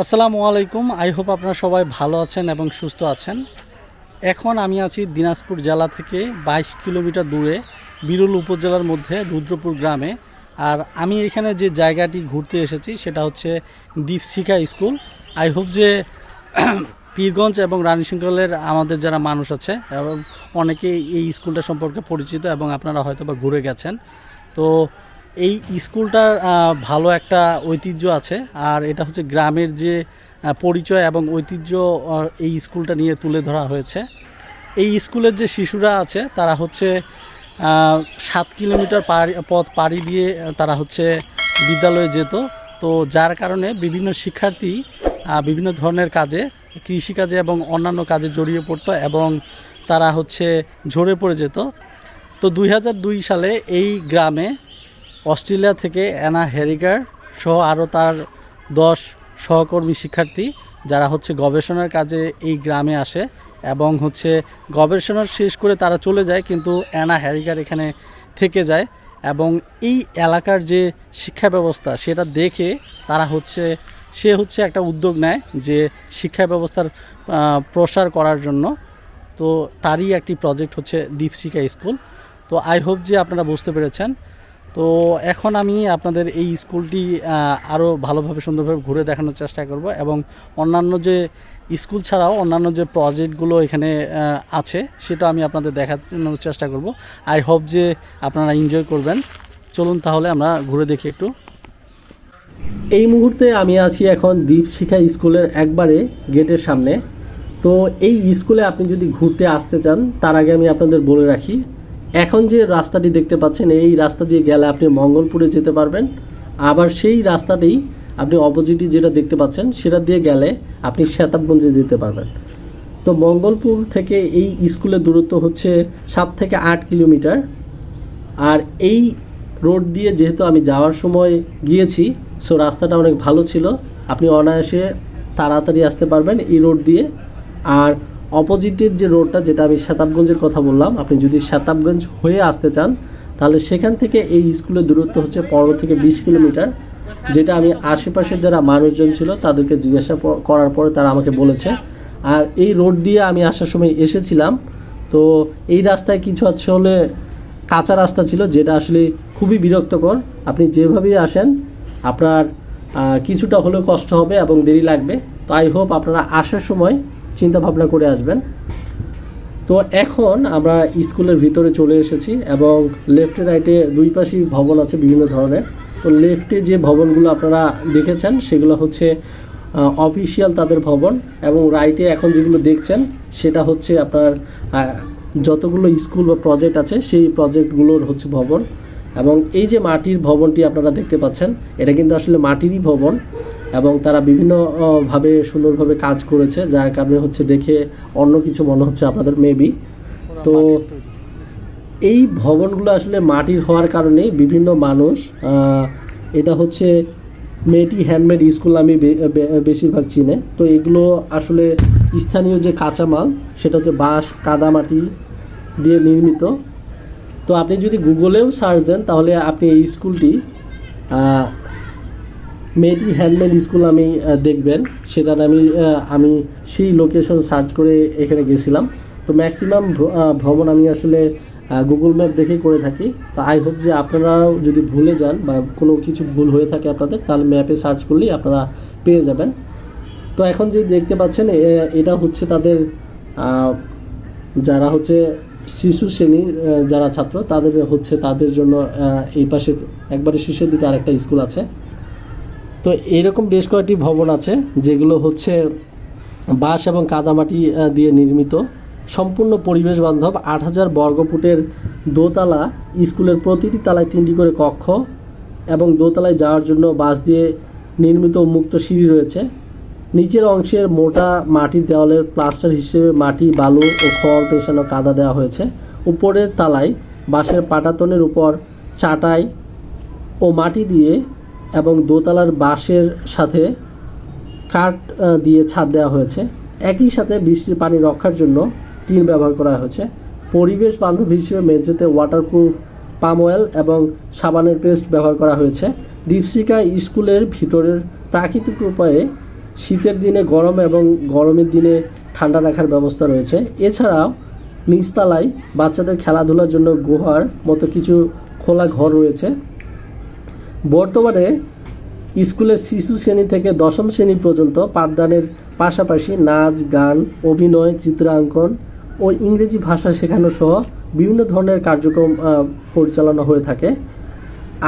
আসসালামু আলাইকুম। I hope আপনারা সবাই ভালো আছেন এবং সুস্থ আছেন। এখন আমি আছি দিনাজপুর জেলা থেকে বাইশ কিলোমিটার দূরে বিরুল উপজেলার মধ্যে রুদ্রপুর গ্রামে। আর আমি এখানে যে জায়গাটি ঘুরতে এসেছি সেটা হচ্ছে দীপশিখা স্কুল। আই হোপ যে পীরগঞ্জ এবং রানী শৃঙ্খলের আমাদের যারা মানুষ আছে, এবং অনেকে এই স্কুলটা সম্পর্কে পরিচিত এবং আপনারা হয়তো বা ঘুরে গেছেন। তো এই স্কুলটার ভালো একটা ঐতিহ্য আছে। আর এটা হচ্ছে গ্রামের যে পরিচয় এবং ঐতিহ্য এই স্কুলটা নিয়ে তুলে ধরা হয়েছে। এই স্কুলের যে শিশুরা আছে, তারা হচ্ছে সাত কিলোমিটার পথ পাড়ি দিয়ে তারা হচ্ছে বিদ্যালয়ে যেত। তো যার কারণে বিভিন্ন শিক্ষার্থী বিভিন্ন ধরনের কাজে, কৃষিকাজে এবং অন্যান্য কাজে জড়িয়ে পড়তো এবং তারা হচ্ছে ঝরে পড়ে যেত। তো দুই সালে এই গ্রামে অস্ট্রেলিয়া থেকে অ্যানা হেরিগার সহ আরও তার দশ সহকর্মী শিক্ষার্থী, যারা হচ্ছে গবেষণার কাজে এই গ্রামে আসে এবং হচ্ছে গবেষণা শেষ করে তারা চলে যায়, কিন্তু অ্যানা হ্যারিগার এখানে থেকে যায় এবং এই এলাকার যে শিক্ষা ব্যবস্থা সেটা দেখে তারা হচ্ছে, সে হচ্ছে একটা উদ্যোগ নেয় যে শিক্ষা ব্যবস্থার প্রসার করার জন্য। তো তারই একটি প্রজেক্ট হচ্ছে দীপশিখা স্কুল। তো আই হোপ যে আপনারা বুঝতে পেরেছেন তো এখন আমি আপনাদের এই স্কুলটি আরও ভালোভাবে সুন্দরভাবে ঘুরে দেখানোর চেষ্টা করব এবং অন্যান্য যে স্কুল ছাড়াও অন্যান্য যে প্রজেক্টগুলো এখানে আছে, সেটা আমি আপনাদের দেখানোর চেষ্টা করব। আই হোপ যে আপনারা এনজয় করবেন। চলুন তাহলে আমরা ঘুরে দেখি একটু। এই মুহূর্তে আমি আছি এখন দীপশিখা স্কুলের একবারে গেটের সামনে। তো এই স্কুলে আপনি যদি ঘুরতে আসতে চান, তার আগে আমি আপনাদের বলে রাখি এখন যে রাস্তাটি দেখতে পাচ্ছেন, এই রাস্তা দিয়ে গেলে আপনি মঙ্গলপুরে যেতে পারবেন। আবার সেই রাস্তাটি আপনি অপোজিটে যেটা দেখতে পাচ্ছেন, সেটা দিয়ে গেলে আপনি শেতাবগঞ্জে যেতে পারবেন। তো মঙ্গলপুর থেকে এই স্কুলের দূরত্ব হচ্ছে সাত থেকে আট কিলোমিটার। আর এই রোড দিয়ে যেহেতু আমি যাওয়ার সময় গিয়েছি সো রাস্তাটা অনেক ভালো ছিল। আপনি অনায়াসে তাড়াতাড়ি আসতে পারবেন এই রোড দিয়ে। আর অপোজিটের যে রোডটা, যেটা আমি শতাবগঞ্জের কথা বললাম, আপনি যদি শতাবগঞ্জ হয়ে আসতে চান, তাহলে সেখান থেকে এই স্কুলের দূরত্ব হচ্ছে পনেরো থেকে বিশ কিলোমিটার, যেটা আমি আশেপাশের যারা মানুষজন ছিল, তাদেরকে জিজ্ঞাসা করার পরে তারা আমাকে বলেছে। আর এই রোড দিয়ে আমি আসার সময় এসেছিলাম। তো এই রাস্তায় কিছু আসলে কাঁচা রাস্তা ছিল, যেটা আসলে খুবই বিরক্তকর। আপনি যেভাবেই আসেন, আপনার কিছুটা হলেও কষ্ট হবে এবং দেরি লাগবে। তো আই হোপ আপনারা আসার সময় চিন্তা ভাবনা করে আসবেন। তো এখন আমরা স্কুলের ভিতরে চলে এসেছি এবং লেফটে রাইটে দুই পাশেই ভবন আছে বিভিন্ন ধরনের। তো লেফটে যে ভবনগুলো আপনারা দেখেছেন, সেগুলো হচ্ছে অফিসিয়াল তাদের ভবন এবং রাইটে এখন যেগুলো দেখছেন, সেটা হচ্ছে আপনার যতগুলো স্কুল বা প্রজেক্ট আছে, সেই প্রজেক্টগুলোর হচ্ছে ভবন। এবং এই যে মাটির ভবনটি আপনারা দেখতে পাচ্ছেন, এটা কিন্তু আসলে মাটিরই ভবন। এবং তারা বিভিন্ন আহ, ভাবে সুন্দরভাবে কাজ করেছে যার কারণে হচ্ছে দেখে অন্য কিছু মনে হচ্ছে আপনাদের মেবি তো এই ভবনগুলো আসলে মাটির হওয়ার কারণে বিভিন্ন মানুষ এটা হচ্ছে মেটি হ্যান্ডমেড স্কুল আমি বেশিরভাগ চিনে। তো এগুলো আসলে স্থানীয় যে কাঁচামাল সেটা হচ্ছে বাঁশ কাদামাটি দিয়ে নির্মিত। তো আপনি যদি গুগলেও সার্চ দেন তাহলে আপনি এই স্কুলটি মেটি হ্যান্ডমেড স্কুল আমি দেখবেন। সেটার আমি আমি সেই লোকেশন সার্চ করে এখানে গেছিলাম। তো ম্যাক্সিমাম ভ্রমণ আমি আসলে গুগল ম্যাপ দেখেই করে থাকি। তো আই হোপ যে আপনারাও যদি ভুলে যান বা কোনো কিছু ভুল হয়ে থাকে আপনাদের, তাহলে ম্যাপে সার্চ করলেই আপনারা পেয়ে যাবেন। তো এখন যে দেখতে পাচ্ছেন এটা হচ্ছে তাদের যারা হচ্ছে শিশু শ্রেণির যারা ছাত্র, তাদের হচ্ছে তাদের জন্য এই পাশে একবারে শীর্ষের দিকে আরেকটা স্কুল আছে। তো এরকম বেশ কয়েকটি ভবন আছে, যেগুলো হচ্ছে বাঁশ এবং কাদামাটি দিয়ে নির্মিত। সম্পূর্ণ পরিবেশ বান্ধব, আট হাজার বর্গফুটের দোতলা, স্কুলের প্রতিটি তলায় তিনটি করে কক্ষ এবং দোতলায় যাওয়ার জন্য বাঁশ দিয়ে নির্মিত মুক্ত সিঁড়ি রয়েছে। নিচের অংশের মোটা মাটির দেওয়ালের প্লাস্টার হিসেবে মাটি, বালু ও খড় পেশানো কাদা দেওয়া হয়েছে। উপরের তালায় বাঁশের পাটাতনের উপর চাটাই ও মাটি দিয়ে এবং দোতলার বাঁশের সাথে কাঠ দিয়ে ছাদ দেওয়া হয়েছে। একই সাথে বৃষ্টির পানি রক্ষার জন্য টিন ব্যবহার করা হয়েছে। পরিবেশ বান্ধব হিসেবে মেঝেতে ওয়াটারপ্রুফ পাম অয়েল এবং সাবানের পেস্ট ব্যবহার করা হয়েছে। দীপশিকা স্কুলের ভিতরের প্রাকৃতিক উপায়ে শীতের দিনে গরম এবং গরমের দিনে ঠান্ডা রাখার ব্যবস্থা রয়েছে। এছাড়াও নিচতলায় বাচ্চাদের খেলাধুলার জন্য গুহার মতো কিছু খোলা ঘর রয়েছে। বর্তমানে স্কুলের শিশু শ্রেণি থেকে দশম শ্রেণি পর্যন্ত পাঠদানের পাশাপাশি নাচ, গান, অভিনয়, চিত্রাঙ্কন ও ইংরেজি ভাষা শেখানো সহ বিভিন্ন ধরনের কার্যক্রম পরিচালনা হয়ে থাকে।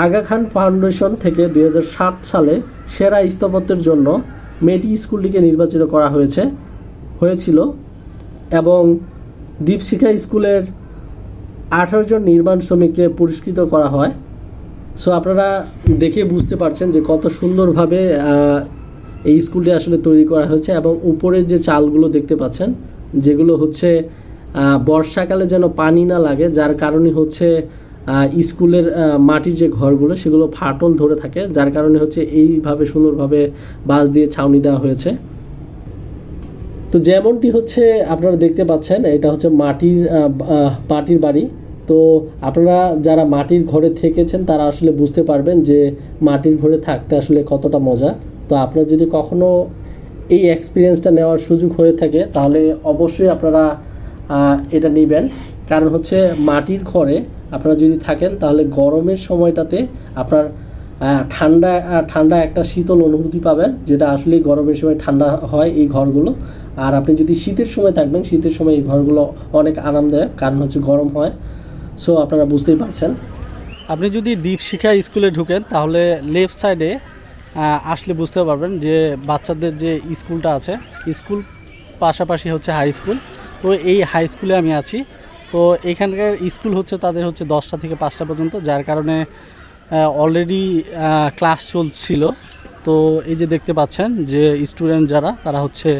আগা খান ফাউন্ডেশন থেকে দু হাজার সাত সালে সেরা স্থাপত্যের জন্য মেটি স্কুলটিকে নির্বাচিত করা হয়েছে, হয়েছিল এবং দীপশিখা স্কুলের আঠারো জন নির্মাণ শ্রমিককে পুরস্কৃত করা হয়। সো আপনারা দেখে বুঝতে পারছেন যে কত সুন্দরভাবে এই স্কুলটি আসলে তৈরি করা হয়েছে এবং উপরের যে চালগুলো দেখতে পাচ্ছেন, যেগুলো হচ্ছে বর্ষাকালে যেন পানি না লাগে, যার কারণে হচ্ছে স্কুলের মাটির যে ঘরগুলো, সেগুলো ফাটল ধরে থাকে, যার কারণে হচ্ছে এইভাবে সুন্দরভাবে বাঁশ দিয়ে ছাউনি দেওয়া হয়েছে। তো যেমনটি হচ্ছে, আপনারা দেখতে পাচ্ছেন, এটা হচ্ছে মাটির মাটির বাড়ি। তো আপনারা যারা মাটির ঘরে থেকেছেন, তারা আসলে বুঝতে পারবেন যে মাটির ঘরে থাকতে আসলে কতটা মজা। তো আপনার যদি কখনো এই এক্সপিরিয়েন্সটা নেওয়ার সুযোগ হয়ে থাকে, তাহলে অবশ্যই আপনারা এটা নেবেন। কারণ হচ্ছে মাটির ঘরে আপনারা যদি থাকেন, তাহলে গরমের সময়টাতে আপনার ঠান্ডা ঠান্ডা একটা শীতল অনুভূতি পাবেন, যেটা আসলে গরমের সময় ঠান্ডা হয় এই ঘরগুলো। আর আপনি যদি শীতের সময় থাকবেন, শীতের সময় এই ঘরগুলো অনেক আরামদায়ক, কারণ হচ্ছে গরম হয়। সো আপনারা বুঝতেই পারছেন। আপনি যদি দীপশিখা স্কুলে ঢুকেন, তাহলে লেফট সাইডে আসলে বুঝতে পারবেন যে বাচ্চাদের যে স্কুলটা আছে, স্কুল পাশাপাশি হচ্ছে হাই স্কুল তো এই হাই স্কুলে আমি আছি। তো এখানকার স্কুল হচ্ছে, তাদের হচ্ছে দশটা থেকে পাঁচটা পর্যন্ত, যার কারণে অলরেডি ক্লাস চলছিল। তো এই যে দেখতে পাচ্ছেন যে স্টুডেন্ট যারা, তারা হচ্ছে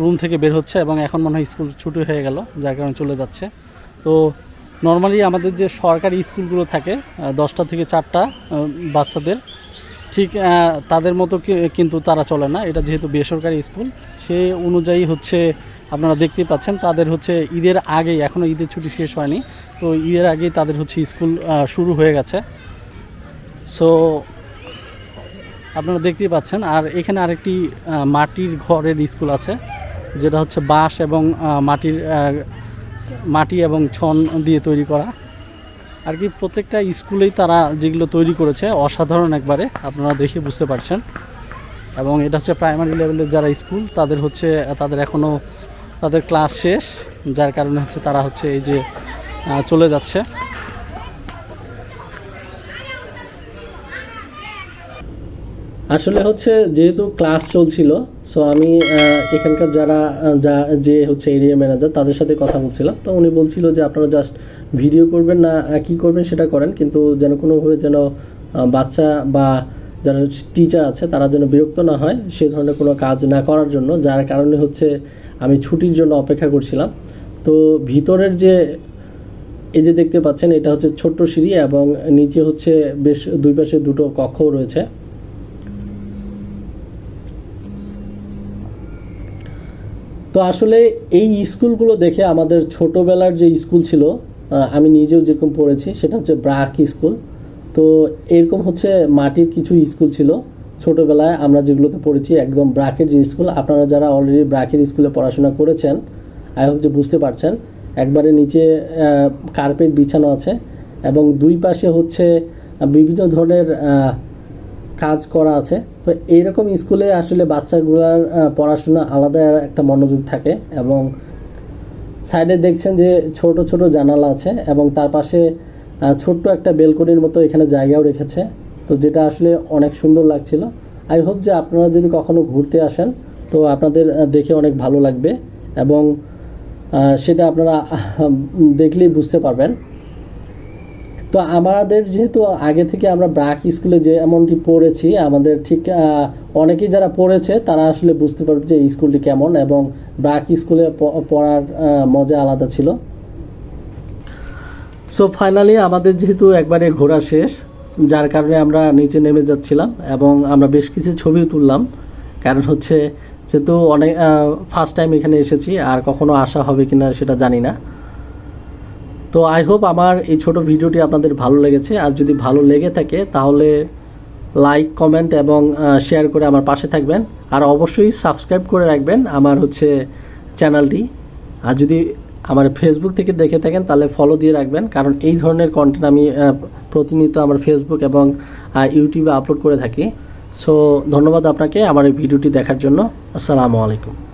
রুম থেকে বের হচ্ছে এবং এখন মনে হয় স্কুল ছুটি হয়ে গেল, যার কারণে চলে যাচ্ছে। তো নর্মালি আমাদের যে সরকারি স্কুলগুলো থাকে দশটা থেকে চারটা বাচ্চাদের, ঠিক তাদের মতো কিন্তু তারা চলে না। এটা যেহেতু বেসরকারি স্কুল, সে অনুযায়ী হচ্ছে আপনারা দেখতেই পাচ্ছেন, তাদের হচ্ছে ঈদের আগেই এখনও ঈদের ছুটি শেষ হয়নি, তো ঈদের আগেই তাদের হচ্ছে স্কুল শুরু হয়ে গেছে। সো আপনারা দেখতেই পাচ্ছেন, আর এখানে আরেকটি মাটির ঘরের স্কুল আছে, যেটা হচ্ছে বাঁশ এবং মাটির মাটি এবং ছন দিয়ে তৈরি করা। আর কি প্রত্যেকটা স্কুলেই তারা যেগুলো তৈরি করেছে, অসাধারণ একবারে, আপনারা দেখে বুঝতে পারছেন। এবং এটা হচ্ছে প্রাইমারি লেভেলের যারা স্কুল, তাদের হচ্ছে, তাদের এখনও তাদের ক্লাস শেষ, যার কারণে হচ্ছে তারা হচ্ছে এই যে চলে যাচ্ছে। আসলে হচ্ছে যেহেতু ক্লাস চলছিল সো আমি এখানকার যারা যা, যে হচ্ছে এরিয়া ম্যানেজার তাদের সাথে কথা বলছিলাম। তো উনি বলছিল যে আপনারা জাস্ট ভিডিও করবেন না কি করবেন সেটা করেন, কিন্তু যেন কোনোভাবে যেন বাচ্চা বা যারা টিচার আছে তারা যেন বিরক্ত না হয় সে ধরনের কোনো কাজ না করার জন্য, যার কারণে হচ্ছে আমি ছুটির জন্য অপেক্ষা করছিলাম। তো ভিতরের যে, এই যে দেখতে পাচ্ছেন এটা হচ্ছে ছোট্ট সিঁড়ি এবং নিচে হচ্ছে বেশ দুই পাশে দুটো কক্ষও রয়েছে। তো আসলে এই স্কুলগুলো দেখে আমাদের ছোটোবেলার যে স্কুল ছিল আমি নিজেও যেরকম পড়েছি সেটা হচ্ছে ব্রাক স্কুল। তো এরকম হচ্ছে মাটির কিছু স্কুল ছিল। ছোটোবেলায় আমরা যেগুলোতে পড়েছি একদম ব্রাকের যে স্কুল, আপনারা যারা অলরেডি ব্রাকের স্কুলে পড়াশোনা করেছেন আই হোপ যে বুঝতে পারছেন, একবারে নিচে কার্পেট বিছানো আছে এবং দুই পাশে হচ্ছে বিভিন্ন ধরনের কাজ করা আছে। তো এইরকম স্কুলে আসলে বাচ্চাগুলোর পড়াশোনা আলাদা একটা মনোযোগ থাকে এবং সাইডে দেখছেন যে ছোট ছোট জানালা আছে এবং তার পাশে ছোট্ট একটা বেলকনির মতো এখানে জায়গাও রেখেছে। তো যেটা আসলে অনেক সুন্দর লাগছিল। আই হোপ যে আপনারা যদি কখনো ঘুরতে আসেন, তো আপনাদের দেখে অনেক ভালো লাগবে এবং সেটা আপনারা দেখলেই বুঝতে পারবেন। তো আমাদের যেহেতু আগে থেকে আমরা ব্রাক স্কুলে যে এমনটি পড়েছি, আমাদের ঠিক অনেকেই যারা পড়েছে তারা আসলে বুঝতে পারবে যে এই স্কুলটি কেমন এবং ব্রাক স্কুলে পড়ার মজা আলাদা ছিল। সো ফাইনালি আমাদের যেহেতু একবারে ঘোরা শেষ, যার কারণে আমরা নিচে নেমে যাচ্ছিলাম এবং আমরা বেশ কিছু ছবিও তুললাম। কারণ হচ্ছে, যেহেতু অনেক ফার্স্ট টাইম এখানে এসেছি, আর কখনো আসা হবে কিনা সেটা জানি না। তো আই হোপ আমার এই ছোট ভিডিওটি আপনাদের ভালো লেগেছে। আর যদি ভালো লেগে থাকে, তাহলে লাইক কমেন্ট এবং শেয়ার করে আমার পাশে থাকবেন। আর অবশ্যই সাবস্ক্রাইব করে রাখবেন আমার হচ্ছে চ্যানেলটি আর যদি আমার ফেসবুক থেকে দেখে থাকেন, তাহলে ফলো দিয়ে রাখবেন। কারণ এই ধরনের কন্টেন্ট আমি প্রতিনিয়ত আমার ফেসবুক এবং ইউটিউবে আপলোড করে থাকি। সো ধন্যবাদ আপনাকে আমার এই ভিডিওটি দেখার জন্য। আসসালামু আলাইকুম।